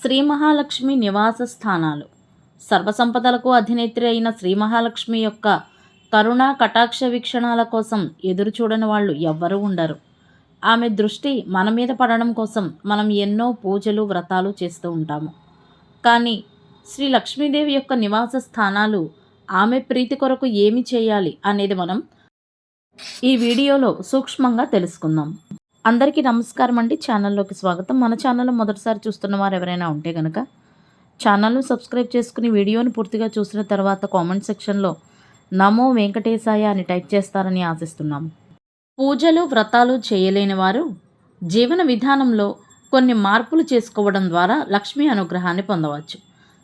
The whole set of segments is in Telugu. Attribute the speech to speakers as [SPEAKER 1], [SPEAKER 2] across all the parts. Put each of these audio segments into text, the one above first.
[SPEAKER 1] శ్రీ మహాలక్ష్మి నివాస స్థానాలు. సర్వసంపదలకు అధినేత్రి అయిన శ్రీ మహాలక్ష్మి యొక్క కరుణ కటాక్ష వీక్షణాల కోసం ఎదురు చూడని వాళ్ళు ఎవ్వరూ ఉండరు. ఆమె దృష్టి మన మీద పడడం కోసం మనం ఎన్నో పూజలు వ్రతాలు చేస్తూ ఉంటాము. కానీ శ్రీ లక్ష్మీదేవి యొక్క నివాస స్థానాలు ఆమె ప్రీతి కొరకు ఏమి చేయాలి అనేది మనం ఈ వీడియోలో సూక్ష్మంగా తెలుసుకుందాం. అందరికీ నమస్కారం అండి. ఛానల్లోకి స్వాగతం. మన ఛానల్ మొదటిసారి చూస్తున్న వారు ఎవరైనా ఉంటే కనుక ఛానల్ను సబ్స్క్రైబ్ చేసుకుని వీడియోని పూర్తిగా చూసిన తర్వాత కామెంట్ సెక్షన్లో నమో వెంకటేశాయ అని టైప్ చేస్తారని ఆశిస్తున్నాము. పూజలు వ్రతాలు చేయలేని వారు జీవన విధానంలో కొన్ని మార్పులు చేసుకోవడం ద్వారా లక్ష్మీ అనుగ్రహాన్ని పొందవచ్చు.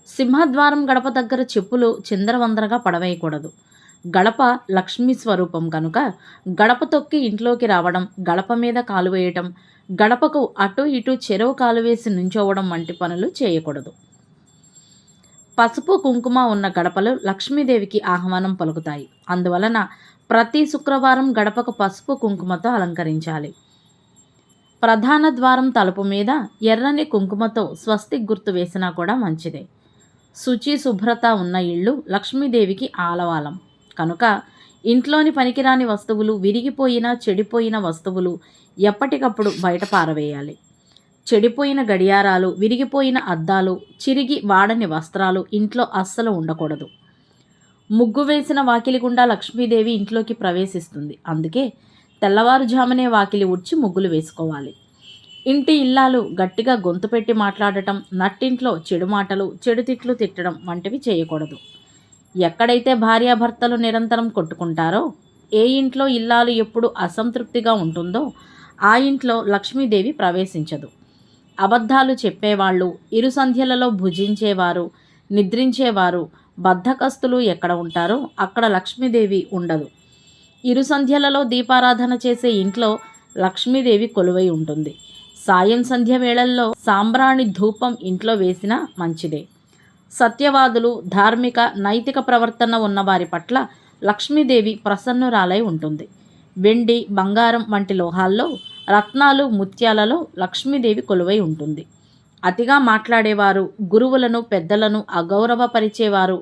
[SPEAKER 1] సింహద్వారం గడప దగ్గర చెప్పులు చిందరవందరగా పడవేయకూడదు. గడప లక్ష్మీ స్వరూపం కనుక గడప తొక్కి ఇంట్లోకి రావడం గడప మీద కాలు వేయటం గడపకు అటు ఇటు చెరువు కాలు వేసి నుంచోవడం వంటి పనులు చేయకూడదు. పసుపు కుంకుమ ఉన్న గడపలు లక్ష్మీదేవికి ఆహ్వానం పలుకుతాయి. అందువలన ప్రతి శుక్రవారం గడపకు పసుపు కుంకుమతో అలంకరించాలి. ప్రధాన ద్వారం తలుపు మీద ఎర్రని కుంకుమతో స్వస్తి గుర్తు వేసినా కూడా మంచిదే. శుచి శుభ్రత ఉన్న ఇళ్ళు లక్ష్మీదేవికి ఆలవాలం. కనుక ఇంట్లోని పనికిరాని వస్తువులు విరిగిపోయిన చెడిపోయిన వస్తువులు ఎప్పటికప్పుడు బయట పారవేయాలి. చెడిపోయిన గడియారాలు విరిగిపోయిన అద్దాలు చిరిగి వాడని వస్త్రాలు ఇంట్లో అస్సలు ఉండకూడదు. ముగ్గు వేసిన వాకిలి గుండా లక్ష్మీదేవి ఇంట్లోకి ప్రవేశిస్తుంది. అందుకే తెల్లవారుజామునే వాకిలి ఉడ్చి ముగ్గులు వేసుకోవాలి. ఇంటి ఇల్లాలు గట్టిగా గొంతు పెట్టి మాట్లాడటం నట్టింట్లో చెడు మాటలు చెడు తిట్లు తిట్టడం వంటివి చేయకూడదు. ఎక్కడైతే భార్యాభర్తలు నిరంతరం కొట్టుకుంటారో ఏ ఇంట్లో ఇల్లాలు ఎప్పుడు అసంతృప్తిగా ఉంటుందో ఆ ఇంట్లో లక్ష్మీదేవి ప్రవేశించదు. అబద్ధాలు చెప్పేవాళ్ళు ఇరు సంధ్యలలో భుజించేవారు నిద్రించేవారు బద్ధకస్తులు ఎక్కడ ఉంటారో అక్కడ లక్ష్మీదేవి ఉండదు. ఇరు సంధ్యలలో దీపారాధన చేసే ఇంట్లో లక్ష్మీదేవి కొలువై ఉంటుంది. సాయం సంధ్య వేళల్లో సాంబ్రాణి ధూపం ఇంట్లో వేసినా మంచిదే. సత్యవాదులు ధార్మిక నైతిక ప్రవర్తన ఉన్నవారి పట్ల లక్ష్మీదేవి ప్రసన్నురాలై ఉంటుంది. వెండి బంగారం వంటి లోహాల్లో రత్నాలు ముత్యాలలో లక్ష్మీదేవి కొలువై ఉంటుంది. అతిగా మాట్లాడేవారు గురువులను పెద్దలను అగౌరవపరిచేవారు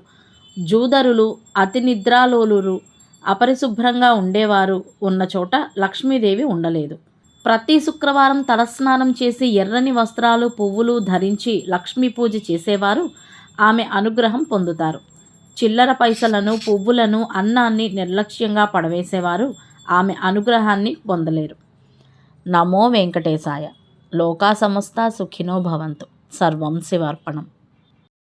[SPEAKER 1] జూదరులు అతి నిద్రాలోలురు అపరిశుభ్రంగా ఉండేవారు ఉన్న చోట లక్ష్మీదేవి ఉండలేదు. ప్రతి శుక్రవారం తలస్నానం చేసి ఎర్రని వస్త్రాలు పువ్వులు ధరించి లక్ష్మీ పూజ చేసేవారు ఆమె అనుగ్రహం పొందుతారు. చిల్లర పైసలను పువ్వులను అన్నాన్ని నిర్లక్ష్యంగా పడవేసేవారు ఆమె అనుగ్రహాన్ని పొందలేరు. నమో వెంకటేశాయ. లోకా సమస్త సుఖినో భవంతు. సర్వం శివార్పణం.